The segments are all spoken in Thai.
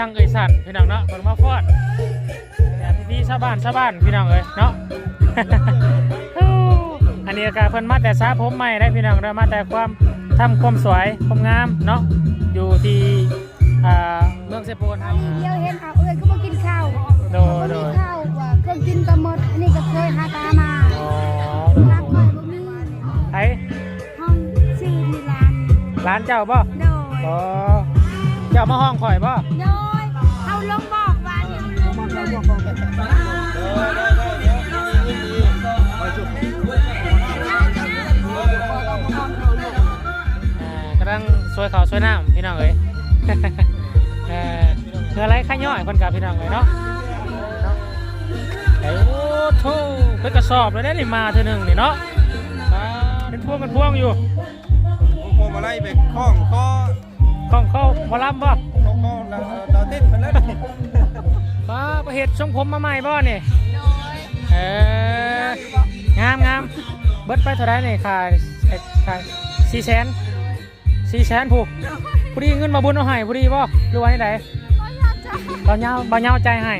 ทางเอยสันพี่น้องเนาะเพิ่นมาฟอดแต่พี่ๆชาวบ้านชาวบ้านพี่น้องเอ้ยเนาะ อันนี้ก็เพิ่นมาแต่สาผมใหม่ได้พี่น้องเด้อมาแต่ความทำความสวยความงามเนาะอยู่ที่อ่าเมืองเซโปนครับ เดียวเห็นเอาเอ้ยก็มากินข้าวโดยโดบ่ย มีข้าวว่าเครื่องกินก็หมดอันนี้ก็เคยหาตามาอ๋อรับคอยบ่มีไอ้ห้องชื่อมีร้านร้านเจ้าบ่โดยอ๋อเจ้ามาห้องข่อยบ่โดยเขา ลงบอกว่าเดี๋ยวลงเลยอ่ากำลังสวยเขาวสวยน้ำพี่น้องเอ้ย เออคืออะไรข้าย่อยคนกับพี่น้องเอ้ยเนาะเนาะไอ้โอ้โธ่เป็นกระสอบเลยได้นี่มาเธอหนึ่งนี่เนาะอ่าเป็นพวงเป็นพวงอยู่พวงมาลัยไปคล้องคอข้องเข้าหมอลำบ่ เต้นไปแล้วนี่ป้าประเห็ดทรงผมมาใหม่บ่นี่เอองามงามเบิดไปเท่าไรนี่ค่ะค่ะสี่แสนสี่แสนผู้ผู้ดีเงินมาบุญเอาให้ผู้ดีบ่หรือว่าไหนบ่เงาบ่เงาใจให้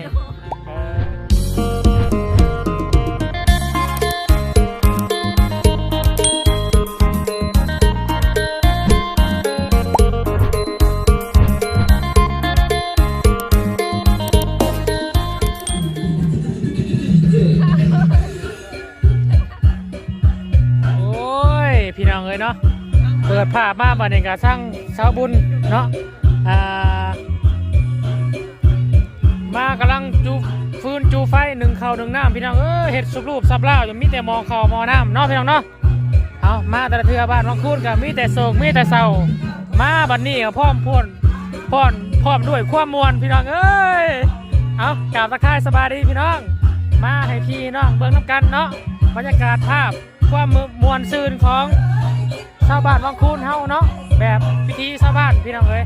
ปิดภามาบัดนี้ก็สร้างสาวบุญเนาะอ่ามากำลังจูฟืนจูไฟหนึ่งเข่าหนึ่งน้ำพี่น้องเออเห็ดสุกรูปสับเล่าอยู่มีแต่มองเข่ามองน้ำเนาะพี่น้องเนาะเอามาแต่ละเทือบ้านวังคูนกับมีแต่โศกมีแต่เศร้ามาบัดนี้ก็พร้อมพ่นพร้อมพร้อมด้วยความมวลพี่น้องเอ้ยเอากราบตะไคร้สบายดีพี่น้อง มาให้พี่น้องเบิ่งน้ำกันเนาะบรรยากาศภาพความมวลซื่นของ ชาวบ้านวังคูนเฮาเนาะแบบพิธีชาวบ้านพี่น้องเอ้ย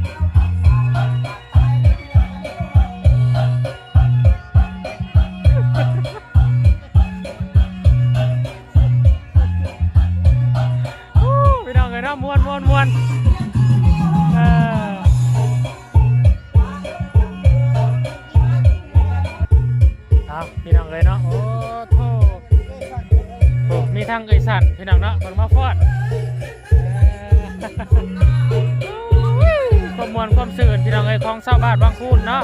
พี่น้องเอ้ยเนาะมวนมวนมวนเออเอาพี่น้องเอ้ยเนาะโอ้โถโอ้มีทั้งเอ้ยสันพี่น้องเนาะเพิ่นมาฟอดเออ ความมวนความสื่นพี่น้องเอ้ยของชาวบ้านบางคูนเนาะ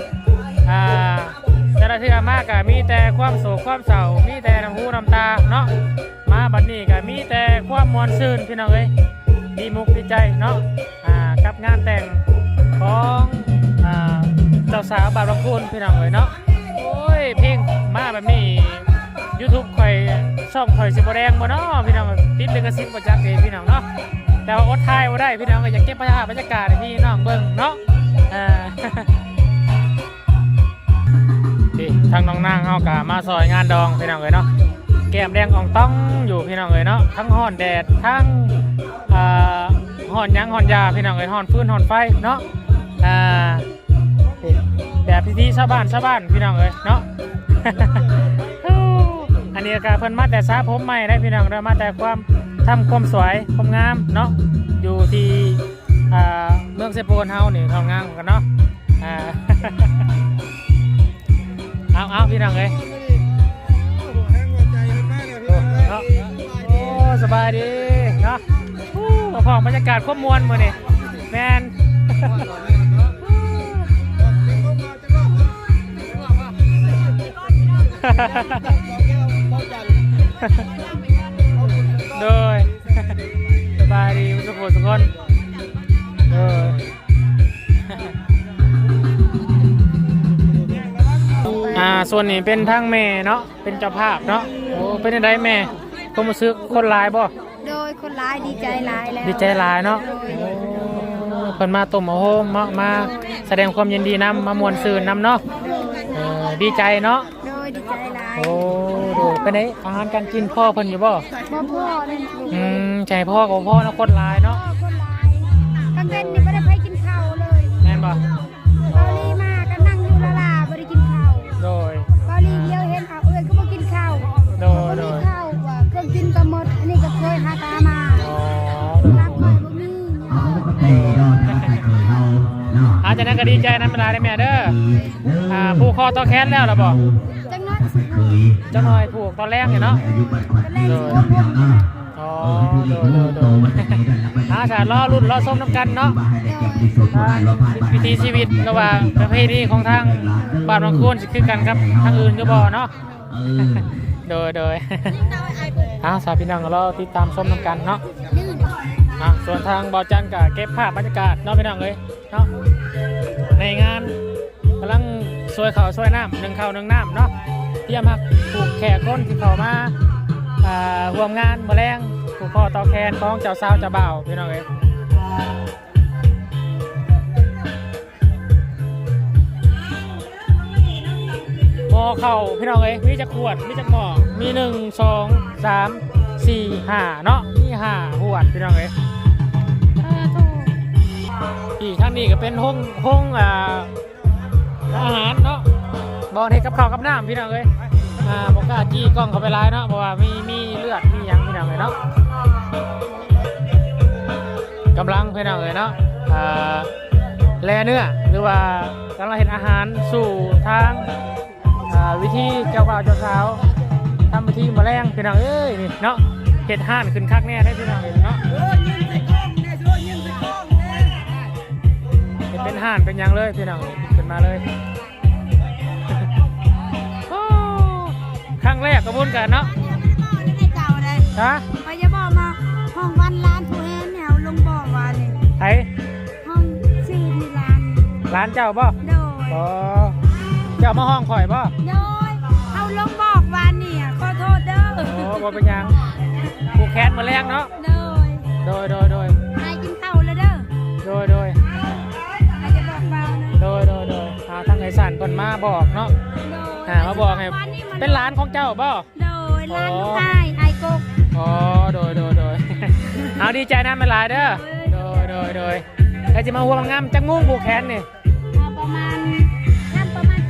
อ่าแต่ละเทื่อมากก็มีแต่ความโศกความเศร้ามีแต่น้ำหูน้ำตาเนาะมาบัดนี้ก็มีแต่ความมวลซื่นพี่น้องเอ้ยดีมุกดีใจเนาะอ่ากับงานแต่งของอ่าเจ้าสาวบาดบางคุณพี่น้องเอ้ยเนาะโอ้ยเพลงมาแบบนี้ YouTube ข่อยช่องข่อยสิบแดงบ่เนาะพี่น้องติดเลิขสิทธิ์บ่จักเด้พี่น้องเนาะ แต่ว่าอดทายบ่ได้พี่น้องก็อยากเก็บบรรยากาศบรรยากาศให้พี่น้องเบิ่งเนาะอ่าพี่ทางน้องนางเฮากะมาซอยงานดองพี่น้องเอ้ยเนาะแก้มแดงอ่องต้องอยู่พี่น้องเอ้ยเนาะทั้งห่อนแดดทั้งอ่าห่อนหยังห่อนยาพี่น้องเอ้ยห่อนฟืนห่อนไฟเนาะอ่าแบบพิธีชาวบ้านชาวบ้านพี่น้องเอ้ยเนาะอันนี้ก็เพิ่นมาแต่สาผมใหม่ได้พี่น้องเด้อมาแต่ความ ทำความสวยความงามเนาะอยู่ที่เมืองเซโปนเฮาเนี่ยทำงานกันเนาะเอาเอาพี่น้องเลยโอ้สบายดีเนาะมาพอมบรรยากาศควบมวลมือนี่แมนโด ส่วนนี้เป็นทางแม่เนาะเป็นเจ้าภาพเนาะโอ้เป็นยังไงแม่ก็มาซื้อคนหลายบ่โดยคนร้ายดีใจร้ายแล้วดีใจหลายเนาะโอ้เพิ่นมาต้มโอ้โหมามาแสดงความยินดีนำมามวนซื่นนำเนาะโดยเออดีใจเนาะโดยดีใจร้ายโอ้ดูเป็นไงอาหารการกินพ่อเพิ่นอยู่บ่พ่อพ่อนั่นลูกอืมใจพ่อกับพ่อเนาะคนหลายเนาะพ่อคนร้ายกลางเว้นนี่ไม่ได้ไปกิน ก็ดีใจนั้นเวลาได้แม่เด้ออ่าผูกคอต่อแขนแล้วล่ะบ่จังน้อยสิเจ้าหน่อยผูกตอนแรกเนี่ยเนาะเป็นแรงสิวบวมอ๋อโดยโดยโดยอาสารอรุ่นรอส้มน้ำกันเนาะอ่าวิถีชีวิตระหว่างประเพณีของทางบ้านบางคูนสิคือกันครับทางอื่นก็บ่เนาะโดยโดยเอาสาวพี่น้องก็รอติดตามส้มน้ำกันเนาะ อะส่วนทางบอจันกับเก็บภาพบรรยากาศเนาะพี่น้องเลยเนาะในงานกำลังสวยเขาวสวยน้ำหนึ่งเขาหนึ่งน้ำเนาะเตรียมหักผูกแขกคนที่เขามาอ่าร่วมงานมาแรงผูกคอต่อแคนของเจ้าสาวเจ้าบ่าวพี่น้องเลยหมอเข่าพี่น้องเลยมีจะขวดมีจะหมอมีหนึ่งสองสาม สี่ห้าเนาะมีห้าขวดพี่น้องเลยอีกทางนี้ก็เป็นห้องห้องอ่าอาหารเนาะบอลเห็ดกับข้าวกับน้ำพี่น้องเอ้ยอ่าบอกกล้าจี้กล้องเข้าไปไลายเนาะเพราะว่ามีมีเลือดมีหยังพี่น้องเอ้ยเนาะกำลังพี่น้องเอ้ยเนาะอ่าแลเนื้อหรือว่ากำลังเห็นอาหารสู่ทางอ่าวิธีเจ้าบ่าวเจ้าสาวทำวิธีมาแรงพี่น้องเอ้ยนี่เนาะ เห็ดห่านขึ้นคักแน่ได้พี่น้องเอ้ยเนาะเป็นเป็นห่านเป็นหยังเลยพี่น้องขึ้นมาเลยโอ้ครั้งแรกกระบุนกันเนาะให้เก่าเลยฮะพอจะบอกมาห้องวันร้านผู้แห้งแนวลงบอกว่านี่ไทห้องชื่อที่ร้าน ร้านเจ้าบ่โดยอ๋อเจ้ามาห้องข่อยบ่โดยเอาลงบอกว่านี่ขอโทษเด้อโอ้บ่เป็นหยัง ผูกแขนมาแรงเนาะ โดยโดยโดยโดยนายกินเต่าเลยเด้อโดยโดยนายจะบอกเบานะโดยโดยโดยอ่าทางไอสันเพิ่นมาบอกเนาะโดยอ่ามาบอกให้เป็นร้านของเจ้าบ่โดยร้านลูกไอ้ไอ้กกอ๋อโดยโดยโดยเอาดีใจนะไม่หลายเด้อโดยโดยโดยใครจะมาหัวมังงามจังมุ่งผูกแขนนี่มาประมาณห้าประมาณ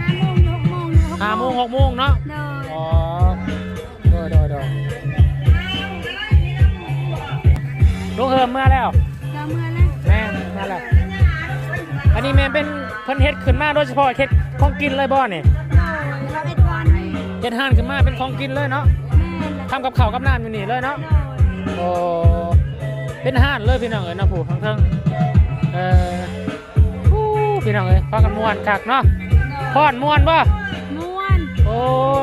ห้าโมงหกโมงห้าโมงหกโมงเนาะ ลูกเฮิมเมื่อแล้วเดี๋ยวเมื่อแล้วแม่มาแล้วอันนี้แม่เป็นเพิ่นเฮ็ดขึ้นมาโดยเฉพาะเฮ็ดของกินเลยบ่เนี่ยโดยเราเป็นวันแม่เฮ็ดห่านขึ้นมาเป็นของกินเลยเนาะแหละทำกับข้าวกับน้ำอยู่นี่เลยเนาะ โดยโอ้เป็นห่านเลยพี่น้องเอ๋ยเนาะผู้ทั้งเทิงเอ่อฮู้พี่น้องเอ๋ยพากันม่วนคักเนาะพอดม่วนบ่ม่วนโอ้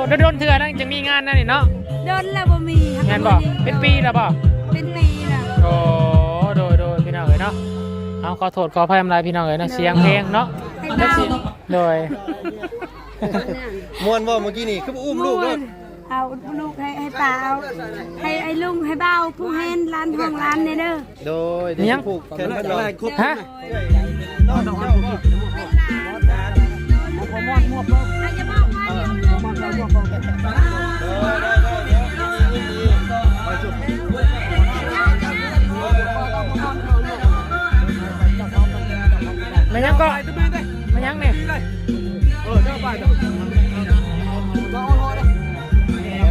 โดนๆเถื่อนั่นจะมีงานนั่นนี่เนาะโดนแล้วบ่มีงานบ่เป็นปีแล้วบ่เป็นปีแล้วโอ้ เอาขอโทษขออภัยอำลายพี่น้องเอ๋ยเนาะเสียงเพลงเนาะให้แท็กเบาซี่โดย มวนบ่เมื่อกี้นี่คืออุ้มลูกม่เลวยนเอาลูกให้ให้ป้าเอาให้ไอ้ลุงให้เบาผู้เฮนร้านห้องร้านเนี่ยเด้อโดยเดี๋ยวผูกแขนกันก่อนฮะน้องเจ้าบ่เป็นร้านผมมอนมวบบ่ใครจะบอกว่าเดี๋ยวลุงเลยได้ไมันยังก็มันยังเนี่ย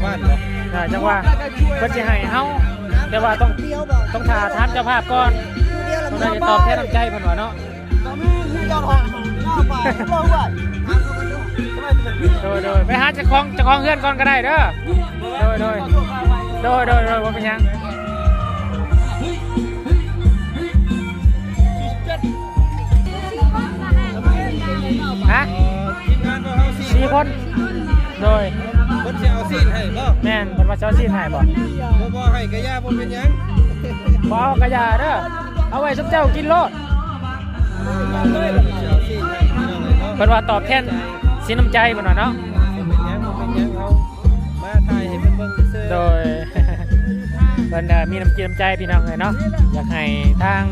บ้านเหรออ่าจังว่าเพิ่นสิให้เฮาแต่ว่าต้องต้องถาทานเจ้าภาพก่อนต้องได้ตอบแทนน้ำใจเพิ่นว่าเนาะโดยโดยไปหาเจ้าของเจ้าของเฮือนก่อนก็ได้เด้อโดยโดยโดยโดยโดยว่าเป็นยัง ฮะทีมงานบ่เฮาสี่สี่คนโดยคนสิเอาซีนให้บ่แม่นเพิ่นว่าเจ้าซีนให้บ่บ่บ่ให้ก็ย่าบ่เป็นหยังบ่เอากระยาเด้อเอาไว้ซุมเจ้ากินโลดเอาซีนให้พี่น้องเลยเนาะเพิ่นว่าตอบแทนสินน้ำใจเพิ่นว่าเนาะบ่เป็นหยังบ่เป็นหยังเอามาถ่ายให้เพิ่นเบิ่งซื่อๆโดยเพิ่นน่ะมีน้ำจิตน้ำใจพี่น้องเลยเนาะอยากให้ทาง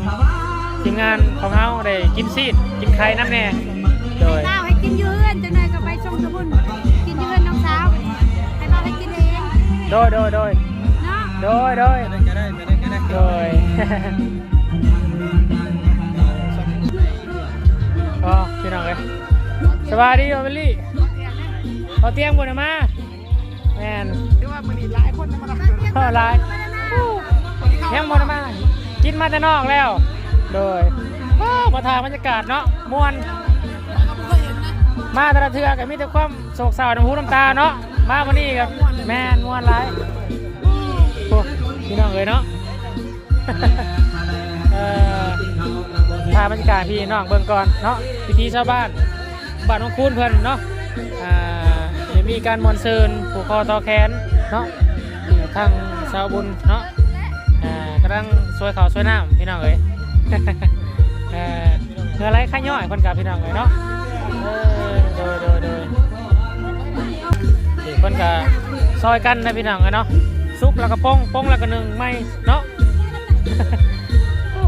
ทีมงานของเฮาได้กินซีดกินไข่น้ำแน่ โดยโดยโดยเนาะโดยโดยไปได้ก็ได้ไปได้ก็ได้โดยก็พี่น้องเลยสวัสดีโอเบลลี่เอาเตียงบนมาแมนเออหลายยังบนมากินมาแต่นอกแล้ว โดยโอ้ว้าวมาถ่ายบรรยากาศเนาะมวนมาแต่ละเทือกับมีแต่ความโศกเศร้าน้ำหูน้ำตาเนาะ มาวันนี้กับ แม่นม่วนหลายโอ้พี่น้องเอ้ยเนาะเอ่อถ่ายบรรยากาศพี่น้องเบิ่งก่อนเนาะพิธีชาวบ้านบ้านของคุณเพิ่นเนาะอ่าเดี๋ยวมีการมวนเซินผูกคอต่อแขนเนาะทางชาวบุญเนาะอ่ากำลังสวยเขาวสวยน้ำพี่น้องเอ้ยเอ่อเนื้อไรข้าย่อยคนกับพี่น้องเอ้ยเนาะเออโดยโดยโดย นี่คนกับซอยกันนะพี่น้องเอ้เนาะซุปแล้วก็ป้องป้องแล้วก็หนึ่งไม่เนาะ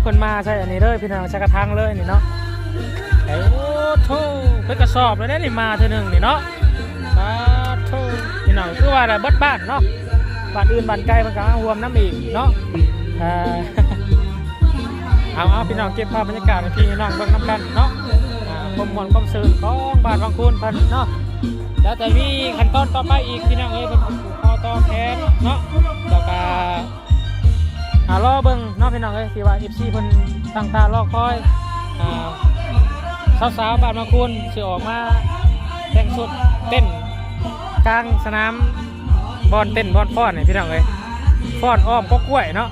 คนมาใช่อันนี้เลยพี่น้องใช้กระทังเลยนี่เนาะไอ้โอ้โถเป็นกระสอบเลยนะนี่มาเธอหนึ่งนี่เนาะสาธุพี่น้องคือว่าอะไรบิดบ้านเนาะบ้านอื่นบ้านไกลมันก็เอารวมน้ำอีกเนาะเอาเอาพี่น้องเก็บภาพบรรยากาศพี่น้องเบิ่งน้ำกันเนาะความมวลความซื่นของบ้านบางคูนพิ่นเนาะ แล้วแต่มีขั้นตอนต่อไปอีกพี่น้องเอ้ยเพิ่นผูกคอต่อแขนเนาะแล้วก็อ่ารอเบิ่งเนาะพี่น้องเอ้ยที่ว่า FC เพิ่นตั้งตารอคอยอ่าสาวๆบ้านบางคูนสิออกมาแต่งชุดเต้นกลางสนามบอลเต้นบอลฟ้อนเนี่ยพี่น้องเลยฟ้อนอ้อมก็กล้วยเนาะ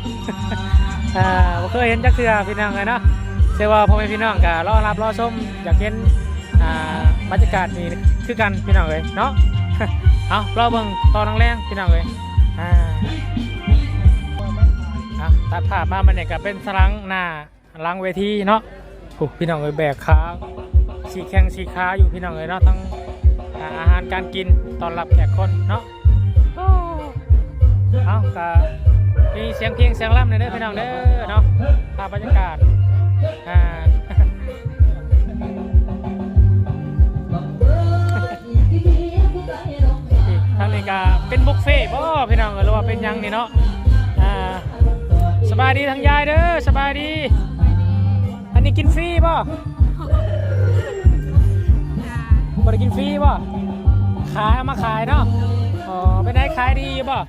อ่าบ่เคยเห็นจักเทื่อพี่น้องเลยเนาะเชื่อว่าพ่อแม่พี่น้องก็รอรับรอชมอยากเห็นอ่า บรรยากาศนี่คือกันพี่น้องเลยเนาะเอาเรอเบิ่งตอนแรงพี่น้องเลยอ่าเอาตัดภาพมามันเนี่ยก็เป็นสลังหน้าลังเวทีเนาะโอ้พี่น้องเลยแบกขาสีแข้งสีขาอยู่พี่น้องเลยเนาะทั้งอาหารการกินตอนรับแขกคนเนาะเอากะมีเสียงเพลงเสียงร่ำในอยเด้อพี่น้องเด้อเนาะภาพบรรยากาศอ่า เป็นบุฟเฟ่ต์บ่พี่น้องเออหรือว่าเป็นหยังนี่เนาะอ่าสบายดีทั้งยายเด้อสบายดี อันนี้กินฟรีบ่บ่ได้กินฟรีบ่ขายเอามาขายเนาะอ๋อเป็นไงขายดีอยู่บ่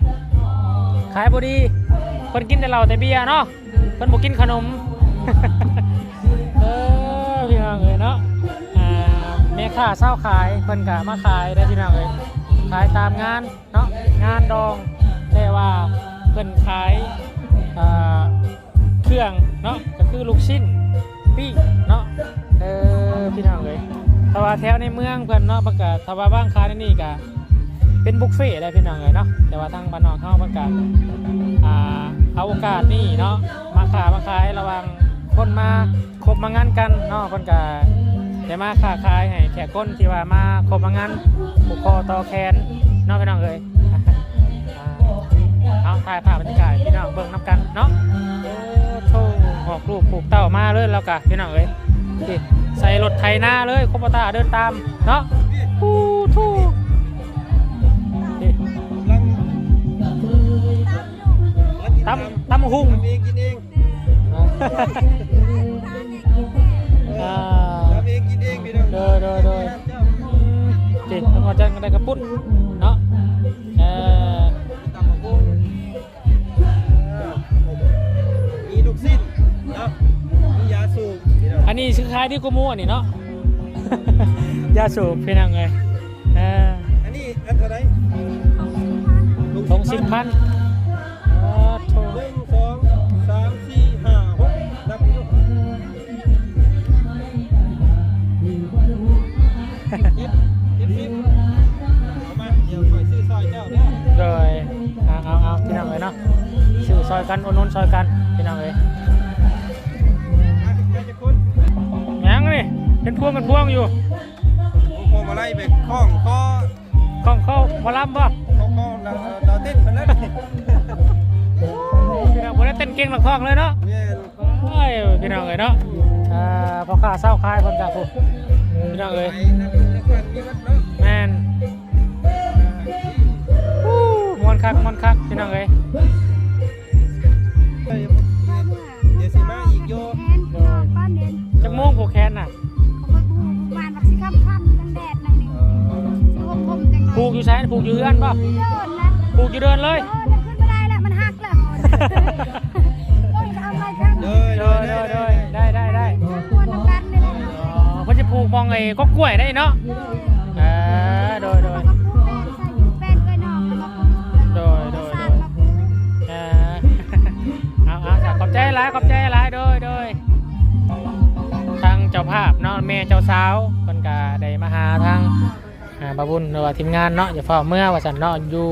ขายบดีคนกินแต่เหล้าแต่เบียร์เนาะคนบอกกินขนมเออพี่น้องเอ้ยเนาะอ่าแม่ค้าเศร้าขายเพิ่นกะมาขายได้พี่น้องเอ้ยขายตามงาน เนาะงานดองแต่ว่าเพิ่นขายเครื่องเนาะก็คือลูกชิ้นปิ้งเนาะเออพี่น้องเอ้ยถ้าว่าแถวในเมืองเพิ่นเนาะประกาศถ้าว่าบ้างขาในนี่กะเป็นบุฟเฟ่ได้พี่น้องเลยเนาะแต่ว่าทางบ้านนอกเขาประกาศอ่าเอาโอกาสนี่เนาะมาขามาขายระวังคนมาคบมางานกันเนาะคนกาได้มาค้าขายให้แขกคนที่ว่ามาคบมางานผูกคอต่อแขน นาะพี่น้องเลยอ่าเอาถ่ายภาพบรรยากาศให้พี่น้องเบิ่งน้ำกันเนาะโอ้โถออกลูกปลูกเต้ามาเลยแล้วกะพี่น้องเลยนี่ใส่รถไถนาเลยโคบตาเดินตามเนาะปูทูนี่กำลังตำตำหุ่งทำเองกินเองอ่าทำเองกินเองพี่น้องโดยโดยโดยอืมจิตต้องเอาจังกันได้กระปุ้นายที่กูมูอันนี้เนาะ ยาสูบพี่นังเลยเอออันนี้อันเท่าไหรทงสิบพันอ๋อโถหนึ่งสองสามสี่ห้าหกนับดูเจ็ดเจ็ดสิบเอามาเดี๋ยวคอยซื้อซอยเจ้าเด้อโดยเอาเอาเอาพี่นังเลยเนาะสื่อซอยกันโอนนซอยกันพี่นังเลย มาไล่ไปคล้องคอกล้องเข้าพอลำป่ะคอคอเราเราเต้นไปแล้วนี่พี่นังบ่ได้เต้นเก่งหลักคล้องเลยเนาะแม่นเอ้ยพี่น้องเลยเนาะอ่าพอข้าเศร้าคายคนกับผู้พี่น้องเลยไปนั่นนักวันนี้วัดเนาะแมนฮู้มวนคักมวนคักพี่น้องเลยเดี๋ยวสิมาอีกโยแทนพี่น้องบ้านเด่นจักโมงผูกแขนน่ะ ผูกอยู่ใช้ผูกอยู่เรือนป่ะเดินนะผูกอยู่เดินเลยเออเดินขึ้นไม่ได้แล้วมันหักแล้วโอ้ยทำอะไรกันเด้โดอยโดยโดยได้ได้ได้ม้วนก็กล้วยได้เนาะเออโดยโดยเป็นกล้วยนอกแล้วก็โดยโดยโดยเออเอาเอาจ้ะขอบใจหลายขอบใจหลายโดยโดยทางเจ้าภาพเนาะแม่เจ้าสาวเพิ่นก็ได้มาหาทาง อ่าบาบุญหรือว่าทีมงานเนาะอย่าเฝ้าเมื่อว่าสันเนาะอยู่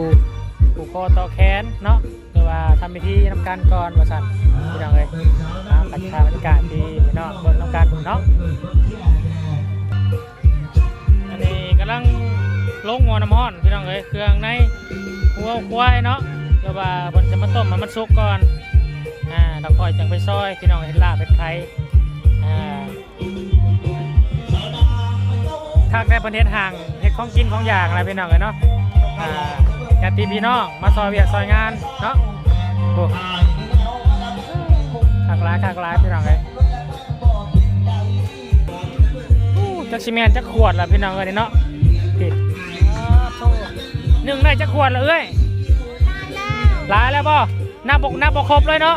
ผูกคอต่อแขนเนาะหรือว่าทำพิธีน้ำกันก่อนว่าสันพี่น้องเอ้ยเอาปัจจัยบรรยากาศดีเนาะบิ่งน้ำกันเนาะอันนี้กำลังลงหัวน้ำห้อนพี่น้องเอ้ยเครื่องในหัวควายเนาะเดี๋ยวว่าบนจะมาต้มมันมันสุกก่อนอ่าเราคอยจังไปซอยพี่น้องเห็นลาเป็นไข่อ่าทางได้ประเทศห่าง ของกินของอยากอะไรพี่น้องเลยเนาะอ่าญาติพี่น้องมาซอยเวียกซอยงานเนาะโอ้ขากหลายขากหลายพี่น้องเลยอู้จักชิเมนจักขวดละพี่น้องเลยเนาะพี่อ่าโถ่หนึ่งได้จักขวดละเอ้ยหลายแล้วป่ะหน้าบกหน้าบกครบเลยเนาะ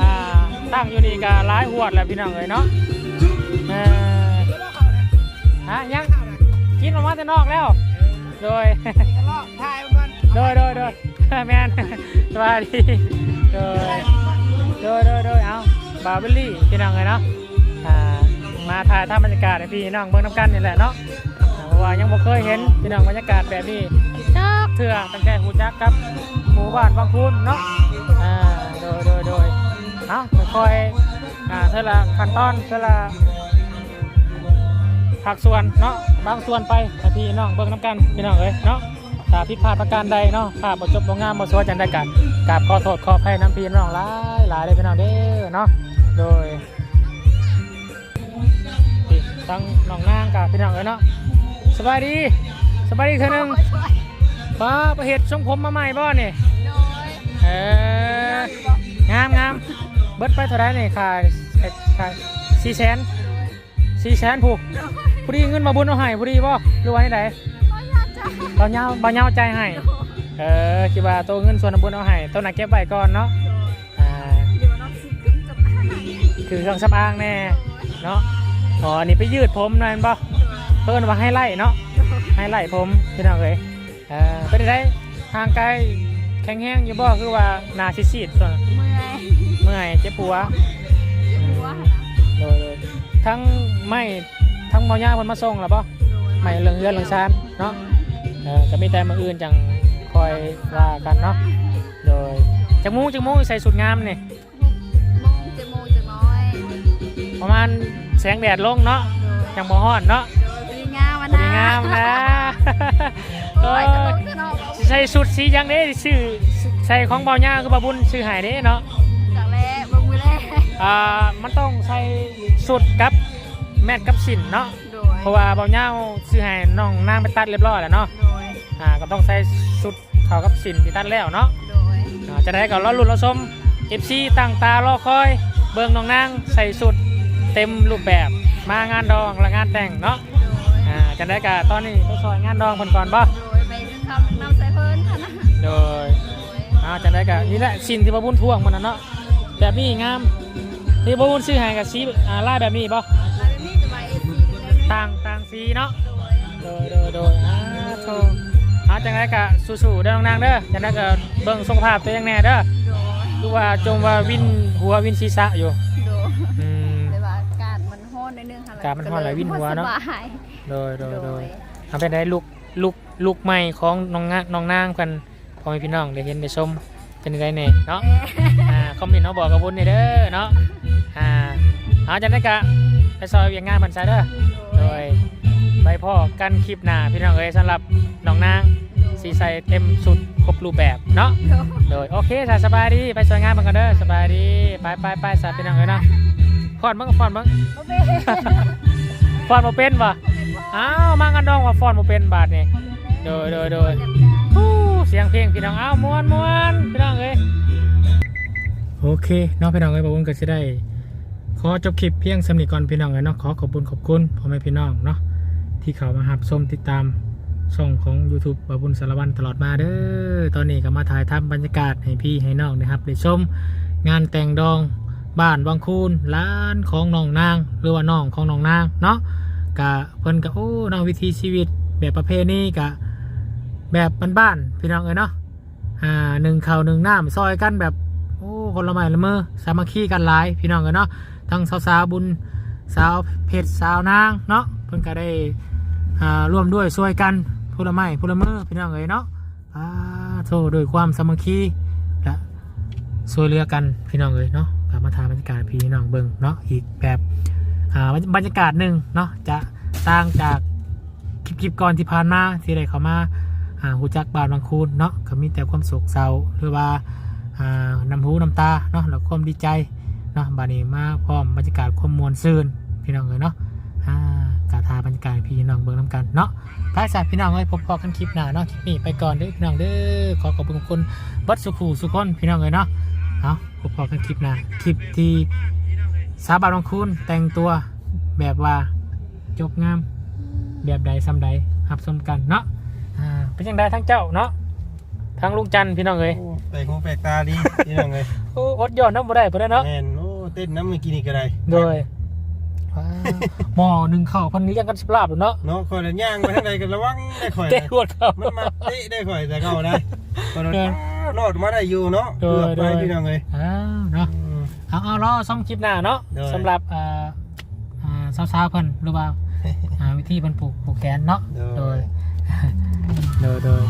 อ่าตั้งอยู่นี่ก็หลายหวดแล้วพี่น้องเลยเนาะ เออฮะยังกินออกมาแต่นอกแล้ว โดย ถ่ายมันโดยโดยโดยแมนสวัสดีโดยโดยโดยโดยเอาบาร์เบลลี่พี่น้องเลยเนาะอ่ามาถ่ายทำบรรยากาศให้พี่น้องเบิ่งน้ำกันนี่แหละเนาะเพราะว่ายังบ่เคยเห็นพี่น้องบรรยากาศแบบนี้จักเถื่อตั้งแต่หูจักกับหมู่บ้านบางคูนเนาะอ่าโดยโดยโดยเอาค่อยๆอ่าเท่าละขั้นตอนเท่าละ ผักส่วนเนาะบางส่วนไปให้พี่น้องเบิ่งน้ำกันพี่น้องเอ้ยเนาะถ้าผิดพลาดประการใดเนาะภาพบ่จบบ่งามบ่สวยจังได้กันกราบขอโทษขออภัยน้ำพี่น้องหลายหลายเลยพี่น้องเด้อเนาะโดยพี่ทั้งน้องนางกับพี่น้องเอ้ยเนาะสบายดีสบายดีเธอหนึงป้าประเห็ดทรงผมมาใหม่บ่นี่เอองามงามเบิดไปเท่าไรนี่ขายขายสี่แสนสี่แสนผูก พอดีเงินมาบุญเอาให้พอดีบ่หรือว่าไหนบาเงาบาเงาใจให้เออคิดว่าตัวเงินส่วนบุญเอาให้ตัวไหนเก็บไว้ก่อนเนาะอ่าคือเครื่องสำอางแน่เนาะอ๋ออันนี้ไปยืดผมหนั่นบ่เพิ่นว่าให้ไล่เนาะให้ไล่ผมพี่น้องเอ้ยเออเป็นได้ทางไกลแข็งแห้งอยู่บ่คือว่าหนาซีดๆส่วนเมื่อยเมื่อยเจ็บปัวหัวโดยโดยทั้งไม่ ทั้งเมาย่าเพิ่นมาส่งแล้วบ่ไม่เรื่องเฮือนเรื่องชานเนาะเออก็มีแต่มืออื่นจังคอยว่ากันเนาะโดยจังมูจังมูใส่สุดงามนี่โมงจะโมงจะน้อยประมาณแสงแดดลงเนาะจังบ่ฮ้อนเนาะโดยดีงามวันสวยงามนะเอโอ้ยอตลกจะนอกใส่สุดสีหยังเด้ชื่อใส่ของเบาหญ้าคือบาบุญชื่อหายเด้เนาะจากแรกบางมือแรกอ่ามันต้องใส่สุดกับ แมทกับสินเนาะโดยเพราะว่าเบาหญ้าชื่อหายน้องนางไปตัดเรียบร้อยแล้วเนาะโดยอ่าก็ต้องใส่สุดเข้ากับสินที่ตัดแล้วเนาะโดยอ่าจะได้กับล้อรุ่นล้อชมเอฟซีตั้งตารอคอย เบิ่งน้องนางใส่สุดเต็มรูปแบบมางานดองและงานแต่งเนาะโดยอ่าจะได้กับตอนนี้ไปซอยงานดองคนก่อนบ่โดยไปดึงคำนำใส่เพิ่นค่ะนะโดยโดยอ่าจะได้กับนี่แหละสินที่บาบุญท่วงมันนะเนาะแบบนี้งามที่บาบุญซื้อให้กับสีอ่าลายแบบนี้บ่ ต่างต่างสีเนาะโดยโดยโดยอ่าโธ่อ่าจังได้กับสู้ๆเด้อน้องนางเด้อจังได้กับเบิ่งสุขภาพตัวเองแน่เด้อโดยดูว่าจงว่าวินหัววินศีรษะอยู่โดยอืม เลยว่าอากาศมันร้อนในดนึงค่ะอากาศมันร้อนหลายวินหัวเนาะสบย โดยโดยโดยทำเป็นได้ลูกลูกลูกใหม่ของน้องงาน้องนางกันพ่อแม่พี่น้องได้เห็นได้ชมเป็นไงเนี่ยเนาะ อ่าคอมเมนต์เนาะบอกกับบุญนี่เด้อเนาะ อ่าเอาจังได้กะ ซอยเวียงงานมันซะเด้อโดยไปพ่อกันคลิปหน้าพี่น้องเอ้ยสำหรับน้องนางสีใสเต็มสุดครบรูปแบบเนาะโดยโอเคสาสบายดีไปซอยงานมันกันเด้อสบายดีไปไปไปสาพี่น้องเอ้ยเนาะฟอนเบ้างฟอนเบ้างโอเคฟอนมาเป็นปะอ้าวมากันดองว่าฟอนมาเป็นบาทนี่โดยโดยโดยฮู้เสียงเพลงพี่น้องอ้าวม้วนม้วนพี่น้องเอ้ยโอเคน้องพี่น้องเอ้ยบอกว่าก็จะได้ ขอจบคลิปเพียงสำนีก่อนพี่น้องเอ้ยเนาะขอขอบคุณขอบคุณพ่อแม่พี่น้องเนาะที่เขามาหับชมติดตามช่องของ YouTube บาบุญสารวันตลอดมาเด้อตอนนี้ก็มาถ่ายทำบรรยากาศให้พี่ให้น้องนะครับได้ชมงานแต่งดองบ้านวังคูนร้านของน้องนาง หรือว่าน้องของน้องนางเนาะกะเพิ่นกะโอ้เนาะวิถีชีวิตแบบประเพณีกะแบบบ้านๆพี่น้องเอ้ยเนาะอ่าหนึ่งเข้าหนึ่งหน้ำซอยกันแบบโอ้คนละไม้ละมือสามัคคีกันหลายพี่น้องเอ้ยเนาะ ทั้งสาวๆบุญสาวเพชรสาวนางเนาะเพิ่นก็ได้อ่าร่วมด้วยช่วยกันผู้ละไม้ผู้ละมือพี่น้องเอ้ยเนาะอ่าโทด้วยความสามัคคีและช่วยเหลือกันพี่น้องเอ้ยเนาะกลับมาทานบรรยากาศพี่น้องเบิ่งเนาะอีกแบบอ่าบรรยากาศหนึ่งเนาะจะต่างจากคลิปคลิปก่อนที่ผ่านมาที่ได้เขามาอ่าหูจักบานบางคูนเนาะก็มีแต่ความโศกเศร้าหรือว่าอ่าน้ำหูน้ำตาเนาะแล้วก็ความดีใจ เนาะบานี้มาพร้อมบรรยากาศความมวลซื่นพี่น้องเลยเนาะอ่ากาทาบรรยากาศให้พี่น้องเบิ่งน้ำกันเนาะท้ายสายพี่น้องเอ้ยพบพอกันคลิปหน้าเนาะคลิปนี้ไปก่อนเด้อพี่น้องเด้อขอขอบคุณคุณบัดสุขูสุขคนพี่น้องเลยเนาะเอาพบพอกันคลิปหน้าคลิปที่สาบานบางคุณแต่งตัวแบบว่าจบงามแบบใดซ้ำใดหับสมกันเนาะอ่าเป็นยังไงทั้งเจ้าเนาะทั้งลุงจันทร์พี่น้องเอ้ยโอ้แปลกหูแปลกตาดี พี่น้องเลยโอ้อดย้อนน้ำบ่ได้เพื่อนเนาะ แม่นโอ้ เต้นน้ำเมื่อกี้นี่ก็ได้โดยว้าวหม้อหนึ่งเข่าพันนี้ยังกันสปลาบอยู่เนาะเนาะคอยแต่ย่างไปทางใดกันระวังได้ข่อยเตะนะรวดเขามันมาเตะได้ข่อยแต่เก่าได้ตอนนั้นเอรอดมาได้อยู่เนาะโดเกืยอบไปโดยพี่น้องเลยอ้าวเนาะ อืม เอาเอารอซ่อมคลิปหน้าเนาะโดยสำหรับอ่าอ่าสาวๆเพิ่นหรือว่า อ่าวิธีเพิ่นปลูกปลูกแกนเนาะโดยโดยโดย